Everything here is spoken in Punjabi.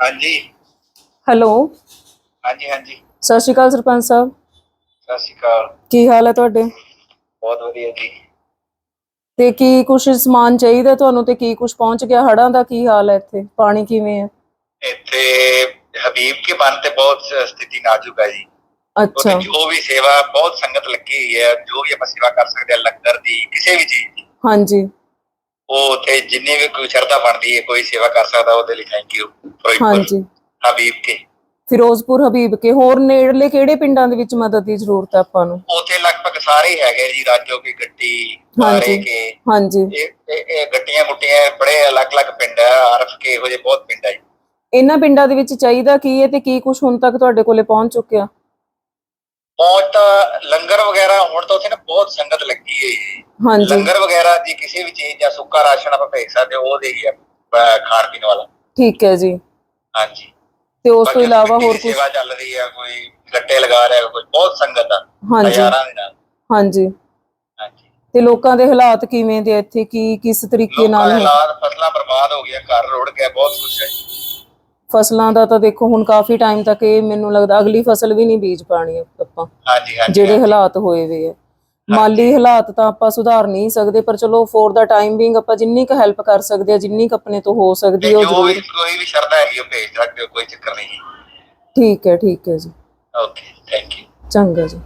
ਹਾਂਜੀ। ਹੈਲੋ। ਹਾਂਜੀ ਹਾਂਜੀ। ਸਤਿ ਸ਼੍ਰੀ ਅਕਾਲ ਸਰਪੰਚ ਸਾਹਿਬ। ਸਤਿ ਸ਼੍ਰੀ ਅਕਾਲ। ਕੀ ਹਾਲ ਹੈ ਤੁਹਾਡੇ? ਬਹੁਤ ਵਧੀਆ ਜੀ। ਤੇ ਕੀ ਕੁਝ ਸਮਾਨ ਚਾਹੀਦਾ ਤੁਹਾਨੂੰ ਤੇ ਕੀ ਕੁਝ ਪਹੁੰਚ ਗਿਆ? ਹੜਾਂ ਦਾ ਕੀ ਹਾਲ ਹੈ ਇੱਥੇ? ਪਾਣੀ ਕਿਵੇਂ ਹੈ? ਇੱਥੇ ਹਬੀਬ ਕੇ ਬੰਨ ਤੇ ਬਹੁਤ ਸਥਿਤੀ ਨਾਜ਼ੁਕ ਹੈ ਜੀ। ਅੱਛਾ। ਜੋ ਵੀ ਸੇਵਾ ਬਹੁਤ ਸੰਗਤ ਲੱਗੀ ਹੋਈ ਹੈ। ਜੋ ਵੀ ਆਪਾਂ ਸੇਵਾ ਕਰ ਸਕਦੇ ਹਾਂ ਲੰਗਰ ਦੀ ਕਿਸੇ ਵੀ ਚੀਜ਼ ਦੀ। ਹਾਂਜੀ। ਉਹ ਉੱਥੇ ਜਿੰਨੇ ਵੀ ਕੋਈ ਸ਼ਰਧਾ ਬਣਦੀ ਹੈ ਕੋਈ ਸੇਵਾ ਕਰ ਸਕਦਾ ਉਹਦੇ ਲਈ ਥੈਂਕ ਯੂ ਹਾਂਜੀ। ਹਬੀਬ ਕੇ। ਫਿਰੋਜ਼ਪੁਰ ਹਬੀਬ ਕੇ ਹੋਰ ਨੇੜਲੇ ਕਿਹੜੇ ਪਿੰਡਾਂ ਦੇ ਵਿੱਚ ਮਦਦ ਦੀ ਜ਼ਰੂਰਤ ਹੈ ਆਪਾਂ ਨੂੰ? ਉੱਥੇ ਲਗਭਗ ਸਾਰੇ ਹੀ ਹੈਗੇ ਜੀ ਰਾਜੋ ਕੀ ਗੱਟੀ। ਮਾਰੇ ਕੇ। ਹਾਂਜੀ। ਇਹ ਗੱਟੀਆਂ ਗੁੱਟੀਆਂ ਬੜੇ ਅਲੱਗ-ਅਲੱਗ ਪਿੰਡ ਹੈ ਆਰਫ ਕੇ ਇਹੋ ਜਿਹੇ ਬਹੁਤ ਪਿੰਡ ਹੈ ਜੀ। ਇਹਨਾਂ ਪਿੰਡਾਂ ਦੇ ਵਿੱਚ ਚਾਹੀਦਾ ਕੀ ਹੈ ਤੇ ਕੀ ਕੁਝ ਹੁਣ ਤੱਕ ਤੁਹਾਡੇ ਕੋਲੇ ਪਹੁੰਚ ਚੁੱਕਿਆ? ਪਹੁੰਚ ਤਾਂ ਲੰਗਰ ਵਗੈਰਾ ਹੁਣ ਤਾਂ ਉੱਥੇ ਨਾ ਬਹੁਤ ਸੰਗਤ ਲੱਗੀ ਹੋਈ ਹੈ ਹਾਂਜੀ। ਲੰਗਰ ਵਗੈਰਾ ਦੀ ਕਿਸੇ ਵੀ ਚੀਜ਼ ਜਾਂ ਸੁੱਕਾ ਰਾਸ਼ਨ ਆਪਾਂ ਭੇਜ ਸਕਦੇ ਹਾਂ, ਉਹ ਦੇ ਹੀ ਆ ਅਹ, ਖਾਣ ਪੀਣ ਵਾਲਾ। ਠੀਕ ਹੈ ਜੀ। ਹਾਂਜੀ। ਤੇ ਉਸ ਤੋਂ ਬਾਕੀ ਇਲਾਵਾ ਹੋਰ ਕੁਝ ਸੇਵਾ ਚੱਲ ਰਹੀ ਆ ਕੋਈ ਗੱਟੇ ਲਗਾ ਰਿਹਾ ਕੋਈ ਬਹੁਤ ਸੰਗਤ ਆ ਹਾਂਜੀ। ਹਜ਼ਾਰਾਂ ਦੇ ਨਾਲ। ਹਾਂਜੀ। ਹਾਂਜੀ। ਤੇ ਲੋਕਾਂ ਦੇ ਹਾਲਾਤ ਕਿਵੇਂ ਦੇ ਆ ਇੱਥੇ? ਕੀ ਕਿਸ ਤਰੀਕੇ ਲੋਕਾਂ ਨਾਲ ਦੇ ਹੈ? ਹਾਲਾਤ ਫਸਲਾਂ ਬਰਬਾਦ ਹੋ ਗਈਆਂ ਘਰ ਰੁੜ ਗਿਆ ਬਹੁਤ ਕੁਝ ਹੈ। ਫਸਲਾਂ ਦਾ ਤਾਂ ਦੇਖੋ ਹੁਣ ਕਾਫੀ ਟਾਈਮ ਤੱਕ ਇਹ ਮੈਨੂੰ ਲੱਗਦਾ ਅਗਲੀ ਫਸਲ ਵੀ ਨਹੀਂ ਬੀਜ ਪਾਣੀ ਆਪਾਂ ਹਾਂਜੀ ਹਾਂਜੀ ਜਿਹੜੇ। ਹਾਲਾਤ ਹੋਏ ਵੇ ਆ। ਮਾਲੀ ਹਾਲਾਤ ਤਾਂ ਆਪਾਂ ਸੁਧਾਰ ਨਹੀਂ ਸਕਦੇ ਪਰ ਚਲੋ ਫੋਰ ਦਾ ਟਾਈਮ ਬੀਇੰਗ ਆਪਾਂ ਜਿੰਨੀ ਕੁ ਹੈਲਪ ਕਰ ਸਕਦੇ ਆ ਜਿੰਨੀ ਕੁ ਆਪਣੇ ਤੋਂ ਹੋ ਸਕਦੀ ਉਹ ਜੋ ਵੀ ਜ਼ਰੂਰ। ਕੋਈ ਵੀ ਸ਼ਰਧਾ ਹੈਗੀ ਉਹ ਭੇਜ ਸਕਦੇ ਹੋ ਕੋਈ ਚੱਕਰ ਨਹੀਂ। ਠੀਕ ਹੈ ਠੀਕ ਹੈ ਜੀ। ਓਕੇ ਥੈਂਕ ਯੂ ਚੰਗਾ ਜੀ।